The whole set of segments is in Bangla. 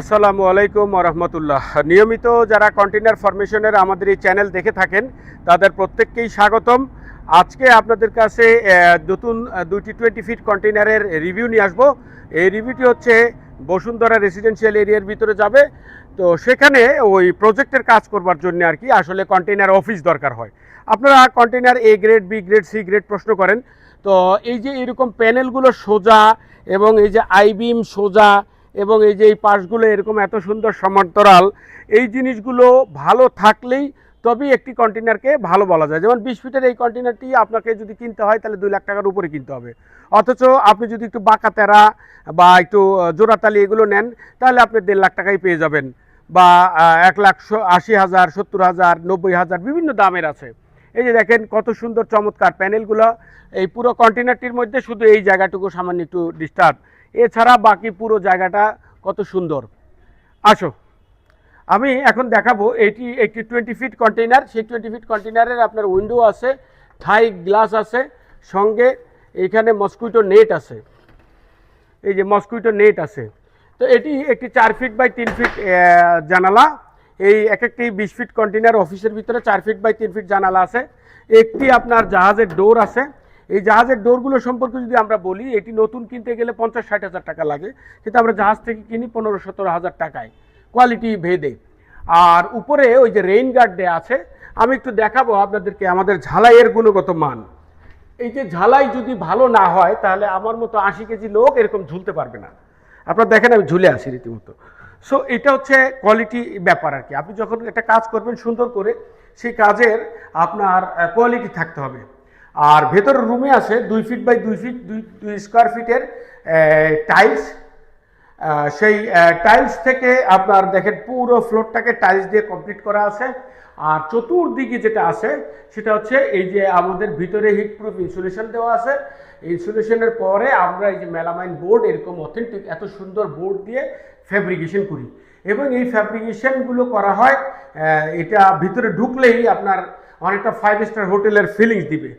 আসসালামু আলাইকুম রহমতুল্লাহ। নিয়মিত যারা কন্টেনার ফরমেশনের আমাদের এই চ্যানেল দেখে থাকেন, তাদের প্রত্যেককেই স্বাগতম। আজকে আপনাদের কাছে নতুন দুইটি টোয়েন্টি ফিট কন্টেনারের রিভিউ নিয়ে আসব। এই রিভিউটি হচ্ছে বসুন্ধরা রেসিডেন্সিয়াল এরিয়ার ভিতরে যাবে। তো সেখানে ওই প্রজেক্টের কাজ করবার জন্য আর কি আসলে কন্টেনার অফিস দরকার হয়। আপনারা container A grade, B grade, C grade প্রশ্ন করেন। তো এই যে এরকম প্যানেলগুলো সোজা এবং এই যে আইবিম সোজা এবং এই যে এই পাশগুলো এরকম এত সুন্দর সমান্তরাল, এই জিনিসগুলো ভালো থাকলেই তবেই একটি কন্টেনারকে ভালো বলা যায়। যেমন বিশ ফিটের এই কন্টেনারটি আপনাকে যদি কিনতে হয়, তাহলে দুই লাখ টাকার উপরে কিনতে হবে। অথচ আপনি যদি একটু বাঁকা তেরা বা একটু জোড়াতালি এগুলো নেন, তাহলে আপনি দেড় লাখ টাকাই পেয়ে যাবেন। বা এক লাখ আশি হাজার, সত্তর হাজার, নব্বই হাজার বিভিন্ন দামের আছে। এই যে দেখেন কত সুন্দর চমৎকার প্যানেলগুলো। এই পুরো কন্টেনারটির মধ্যে শুধু এই জায়গাটুকু সামান্য একটু ডিস্টার্ব এছাড়া বাকি পুরো জায়গাটা কত সুন্দর। আসো, আমি এখন দেখাবো এটি একটি টোয়েন্টি ফিট কন্টেইনার সেই টোয়েন্টি ফিট কন্টেইনারের আপনার উইন্ডো আছে থাই গ্লাস আছে, সঙ্গে এখানে মস্কুইটো নেট আছে। এই যে মস্কুইটো নেট আছে। তো এটি একটি চার ফিট বাই তিন ফিট জানালা। এই এক একটি বিশ ফিট কন্টেনার অফিসের ভিতরে চার ফিট বাই তিন ফিট জানালা আছে। একটি আপনার জাহাজের ডোর আছে। এই জাহাজের ডোরগুলো সম্পর্কে যদি আমরা বলি, এটি নতুন কিনতে গেলে পঞ্চাশ ষাট হাজার টাকা লাগে। কিন্তু আমরা জাহাজ থেকে কিনি পনেরো সতেরো হাজার টাকায়। কোয়ালিটি ভেদে। আর উপরে ওই যে রেইন গার্ড দেয়া আছে, আমি একটু দেখাবো আপনাদেরকে আমাদের ঝালাইয়ের গুণগত মান। এই যে ঝালাই যদি ভালো না হয়, তাহলে আমার মতো আশি কেজি লোক এরকম ঝুলতে পারবে না। আপনারা দেখেন, আমি ঝুলে আছি রীতিমতো। সো এটা হচ্ছে কোয়ালিটি ব্যাপার আর কি। আপনি যখন একটা কাজ করবেন সুন্দর করে, সেই কাজের আপনার কোয়ালিটি থাকতে হবে। আর ভেতরের রুমে আছে দুই ফিট বাই দুই ফিট দুই দুই স্কোয়ার ফিটের টাইলস সেই টাইলস থেকে আপনার দেখেন পুরো ফ্লোরটাকে টাইলস দিয়ে কমপ্লিট করা আছে। আর চতুর্দিকে যেটা আছে, সেটা হচ্ছে এই যে আমাদের ভিতরে হিট প্রুফ ইনসুলেশন দেওয়া আছে। ইনসুলেশনের পরে আমরা এই যে মেলামাইন বোর্ড এরকম অথেন্টিক এত সুন্দর বোর্ড দিয়ে ফ্যাব্রিকেশন করি। এবং এই ফ্যাব্রিকেশনগুলো করা হয় এটা ভিতরে ঢুকলেই আপনার অনেকটা ফাইভ স্টার হোটেলের ফিলিংস দিবে।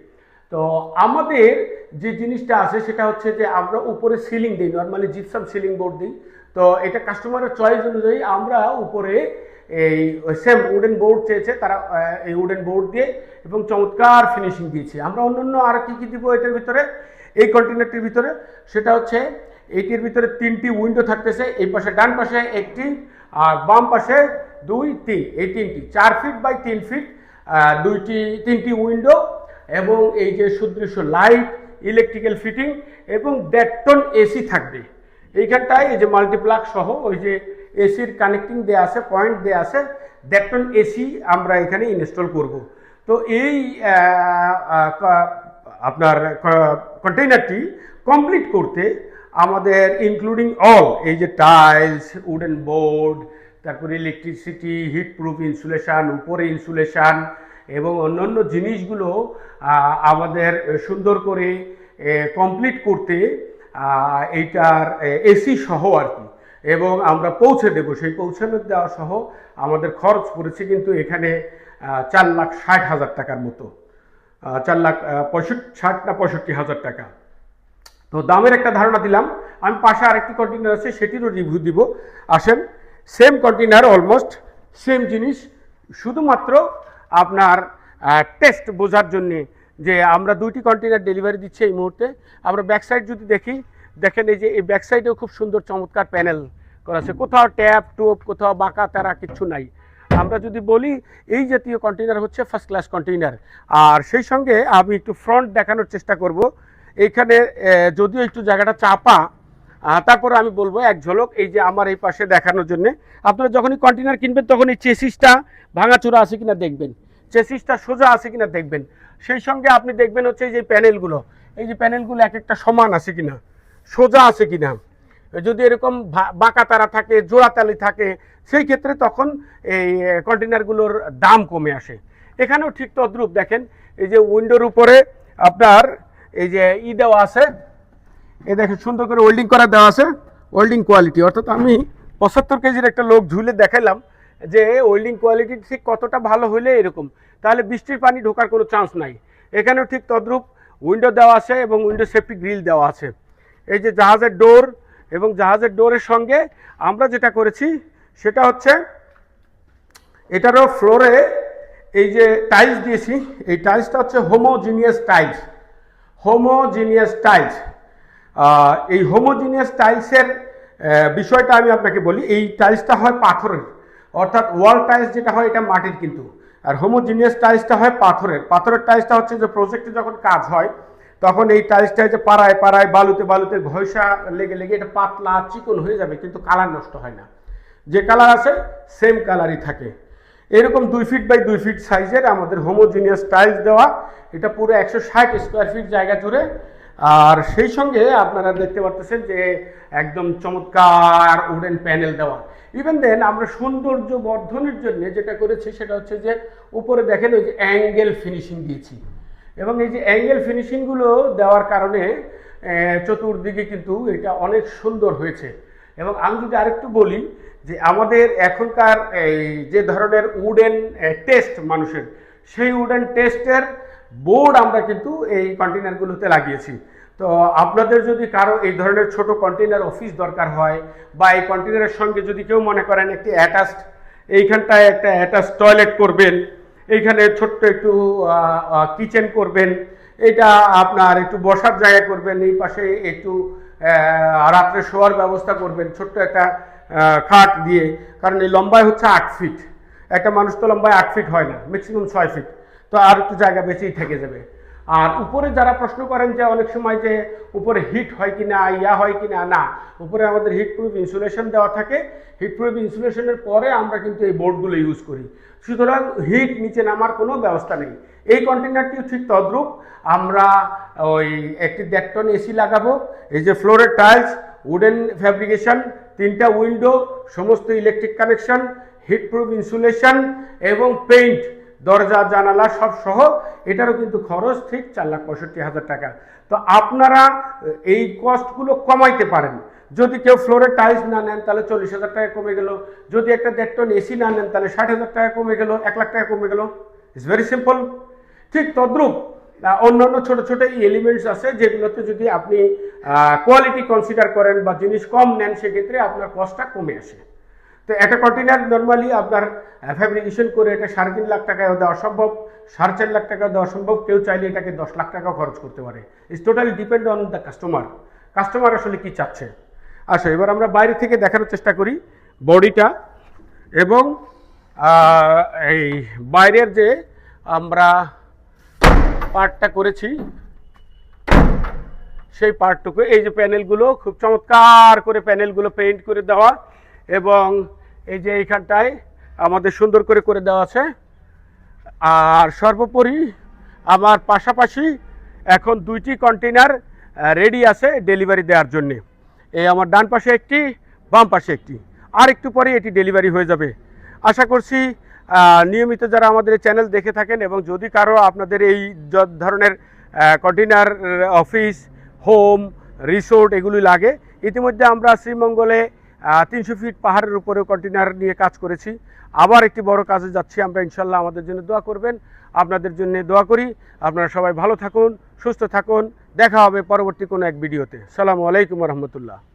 তো আমাদের যে জিনিসটা আছে সেটা হচ্ছে যে আমরা উপরে সিলিং দিই নর্মালি জিপসাম সিলিং বোর্ড দিই। তো এটা কাস্টমারের চয়েস অনুযায়ী আমরা উপরে এই সেম উডেন বোর্ড চেয়েছে, তারা এই উডেন বোর্ড দিয়ে এবং চমৎকার ফিনিশিং দিয়েছি। আমরা অন্য অন্য আর কী কী দিব এটার ভিতরে? এই কন্টেনারটির ভিতরে, সেটা হচ্ছে এইটির ভিতরে তিনটি উইন্ডো থাকতেছে, এই পাশে ডান পাশে একটি আর বাম পাশে দুই, তিন। এই তিনটি, চার ফিট বাই তিন ফিট দুইটি, তিনটি উইন্ডো এবং এই যে সুদৃশ্য লাইট, ইলেকট্রিক্যাল ফিটিং এবং দেড় টন এসি থাকবে। এইখানটায় এই যে মাল্টিপ্লাগ সহ ওই যে এসির কানেক্টিং দেয়া আছে, পয়েন্ট দেয়া আছে দেড় টন এসি আমরা এখানে ইনস্টল করব। তো এই আপনার কন্টেইনারটি কমপ্লিট করতে আমাদের ইনক্লুডিং অল এই যে টাইলস উডেন বোর্ড তারপরে ইলেকট্রিসিটি হিট প্রুফ ইনসুলেশন উপরে ইনসুলেশন এবং অন্যান্য জিনিসগুলো আমাদের সুন্দর করে কমপ্লিট করতে এইটার এসি সহ আর কি এবং আমরা পৌঁছে দেব। সেই পৌঁছানো দেওয়া সহ আমাদের খরচ পড়েছে কিন্তু এখানে চার লাখ ষাট হাজার টাকার মতো। চার লাখ পঁয়ষট্টি, ষাট না পঁয়ষট্টি হাজার টাকা। তো দামের একটা ধারণা দিলাম। আমি পাশে আরেকটি কন্টেনার আছে, সেটিরও রিভিউ দিব। আসেন সেম কন্টেনার অলমোস্ট সেম জিনিস, শুধুমাত্র আপনার টেস্ট বোঝার জন্যে যে আমরা দুইটি কন্টেনার ডেলিভারি দিচ্ছি এই মুহূর্তে। আমরা ব্যাক সাইড যদি দেখি, দেখেন এই যে এই ব্যাক সাইডেও খুব সুন্দর চমৎকার প্যানেল করা আছে। কোথাও ট্যাপ টোপ কোথাও বাঁকা, তারা কিচ্ছু নাই। আমরা যদি বলি, এই জাতীয় কন্টেনার হচ্ছে ফার্স্ট ক্লাস কন্টেইনার আর সেই সঙ্গে আমি একটু ফ্রন্ট দেখানোর চেষ্টা করব। এইখানে যদিও একটু জায়গাটা চাপা তারপরে আমি বলব এক ঝলক, এই যে আমার এই পাশে দেখানোর জন্য। আপনারা যখনই কন্টেনার কিনবেন তখন এই চেসিসটা ভাঙাচোরা আছে কিনা দেখবেন। চেসিসটা সোজা আছে কিনা দেখবেন। সেই সঙ্গে আপনি দেখবেন হচ্ছে যে প্যানেলগুলো, এই যে প্যানেলগুলো এক একটা সমান আছে কিনা, সোজা আছে কিনা। যদি এরকম বাঁকা তারা থাকে জোড়াতালি থাকে, সেই ক্ষেত্রে তখন এই কন্টেনারগুলোর দাম কমে আসে। এখানেও ঠিক তদ্রূপ দেখেন, এই যে উইন্ডোর উপরে আপনার এই যে ই দেওয়া আছে এই দেখেন সুন্দর করে ওয়েল্ডিং করা দেওয়া আছে ওয়েল্ডিং কোয়ালিটি অর্থাৎ আমি পঁচাত্তর কেজির একটা লোক ঝুলে দেখাইলাম যে ওয়েল্ডিং কোয়ালিটি ঠিক কতটা ভালো হলে এরকম। তাহলে বৃষ্টির পানি ঢোকার কোনো চান্স নাই। এখানেও ঠিক তদ্রূপ উইন্ডো দেওয়া আছে এবং উইন্ডো সেফটি গ্রিল দেওয়া আছে। এই যে জাহাজের ডোর এবং জাহাজের ডোরের সঙ্গে আমরা যেটা করেছি, সেটা হচ্ছে এটারও ফ্লোরে এই যে টাইলস দিয়েছি। এই টাইলসটা হচ্ছে হোমোজিনিয়াস টাইলস হোমোজিনিয়াস টাইলস এই হোমোজিনিয়াস টাইলসের বিষয়টা আমি আপনাকে বলি, এই টাইলসটা হয় পাথরের, অর্থাৎ ওয়াল টাইলস যেটা হয় এটা মাটির কিন্তু। আর হোমোজিনিয়াস টাইলসটা হয় পাথরের। পাথরের টাইলসটা হচ্ছে যে প্রজেক্টে যখন কাজ হয়, তখন এই টাইলসটা যে পাড়ায় পাড়ায় বালুতে বালুতে ঘষা লেগে লেগে এটা পাতলা, চিকন হয়ে যাবে, কিন্তু কালার নষ্ট হয় না। যে কালার আছে সেম কালারই থাকে। এরকম দুই ফিট বাই দুই ফিট সাইজের আমাদের হোমোজিনিয়াস টাইলস দেওয়া, এটা পুরো একশো ষাট স্কোয়ার ফিট জায়গা জুড়ে আর সেই সঙ্গে আপনারা দেখতে পারতেছেন যে একদম চমৎকার উডেন প্যানেল দেওয়া। ইভেন দেন আমরা সৌন্দর্য বর্ধনের জন্য যেটা করেছি সেটা হচ্ছে যে উপরে দেখেন ওই যে অ্যাঙ্গেল ফিনিশিং দিয়েছি। এবং এই যে অ্যাঙ্গেল ফিনিশিংগুলো দেওয়ার কারণে চতুর্দিকে কিন্তু এটা অনেক সুন্দর হয়েছে। এবং আমি যদি আরেকটু বলি যে আমাদের এখনকার এই যে ধরনের উডেন টেস্ট মানুষের, সেই উডেন টেস্টের বোর্ড আমরা কিন্তু এই কন্টেনারগুলোতে লাগিয়েছি। তো আপনাদের যদি কারও এই ধরনের ছোট কন্টেনার অফিস দরকার হয় বা এই কন্টেনারের সঙ্গে যদি কেউ মনে করেন একটি অ্যাটাচড, এইখানটায় একটা অ্যাটাচ টয়লেট করবেন, এইখানে ছোট্ট একটু কিচেন করবেন এটা আপনার একটু বসার জায়গা করবেন, এই পাশে একটু রাত্রে শোয়ার ব্যবস্থা করবেন, ছোট্ট একটা খাট দিয়ে, কারণ এই লম্বায় হচ্ছে আট ফিট। একটা মানুষ তো লম্বায় আট ফিট হয় না ম্যাক্সিমাম ছয় ফিট। তো আর একটু জায়গা বেশিই থেকে যাবে। আর উপরে যারা প্রশ্ন করেন যে অনেক সময় যে উপরে হিট হয় কি না ইয়া হয় কি না। না উপরে আমাদের হিট প্রুফ ইনসুলেশন দেওয়া থাকে। হিট প্রুফ ইনসুলেশনের পরে আমরা কিন্তু এই বোর্ডগুলো ইউজ করি। সুতরাং হিট নিচে নামার কোনো ব্যবস্থা নেই। এই কন্টেনারটিও ঠিক তদ্রূপ। আমরা ওই একটি দেড় টন এসি লাগাবো। এই যে ফ্লোরের টাইলস উডেন ফ্যাব্রিকেশন তিনটা উইন্ডো সমস্ত electric connection heat proof insulation এবং পেইন্ট দরজা, জানালা সব সহ, এটারও কিন্তু খরচ ঠিক চার লাখ পঁয়ষট্টি হাজার টাকা। তো আপনারা, এই কস্টগুলো কমাইতে পারেন। যদি কেউ ফ্লোরে টাইলস না নেন, তাহলে চল্লিশ হাজার টাকা কমে গেল। যদি একটা দেড় টন এসি না নেন, তাহলে ষাট হাজার টাকা কমে গেল, এক লাখ টাকা কমে গেল। ইটস ভেরি সিম্পল ঠিক তদ্রূপ অন্যান্য ছোট ছোট এলিমেন্টস আছে, যেগুলোতে যদি আপনি কোয়ালিটি কনসিডার করেন বা জিনিস কম নেন, সেক্ষেত্রে আপনার কস্টটা কমে আসে। তো একটা কন্টেনার নর্মালি আপনার ফ্যাব্রিকেশন করে এটা সাড়ে তিন লাখ টাকায় দেওয়া সম্ভব, সাড়ে চার লাখ টাকা দেওয়া সম্ভব, কেউ চাইলে এটাকে দশ লাখ টাকা খরচ করতে পারে। It's totally depend on the customer customer আসলে কি চাচ্ছে? আচ্ছা এবার আমরা বাইরে থেকে দেখানোর চেষ্টা করি বডিটা এবং এই বাইরের যে আমরা পার্টটা করেছি, সেই পার্টটুকু, এই যে প্যানেলগুলো খুব চমৎকার করে প্যানেলগুলো পেইন্ট করে দেওয়া। এবং এই যে এইখানটায় আমাদের সুন্দর করে করে দেওয়া আছে। আর সর্বোপরি আমার পাশাপাশি এখন দুইটি কন্টেনার রেডি আছে ডেলিভারি দেওয়ার জন্যে। এই আমার ডান পাশে একটি, বাম পাশে একটি। আর একটু পরে এটি ডেলিভারি হয়ে যাবে। আশা করছি নিয়মিত যারা আমাদের চ্যানেল দেখে থাকেন এবং যদি কারও আপনাদের এই ধরনের কন্টেনার অফিস হোম রিসোর্ট এগুলি লাগে, ইতিমধ্যে আমরা শ্রীমঙ্গলে তিনশো ফিট পাহাড়ের উপরে কন্টেনার নিয়ে কাজ করেছি। আবার একটি বড় কাজে যাচ্ছি আমরা ইনশাল্লাহ আমাদের জন্য দোয়া করবেন। আপনাদের জন্য দোয়া করি। আপনারা সবাই ভালো থাকুন, সুস্থ থাকুন। দেখা হবে পরবর্তী কোনো এক ভিডিওতে। সালামু আলাইকুম রহমতুল্লাহ।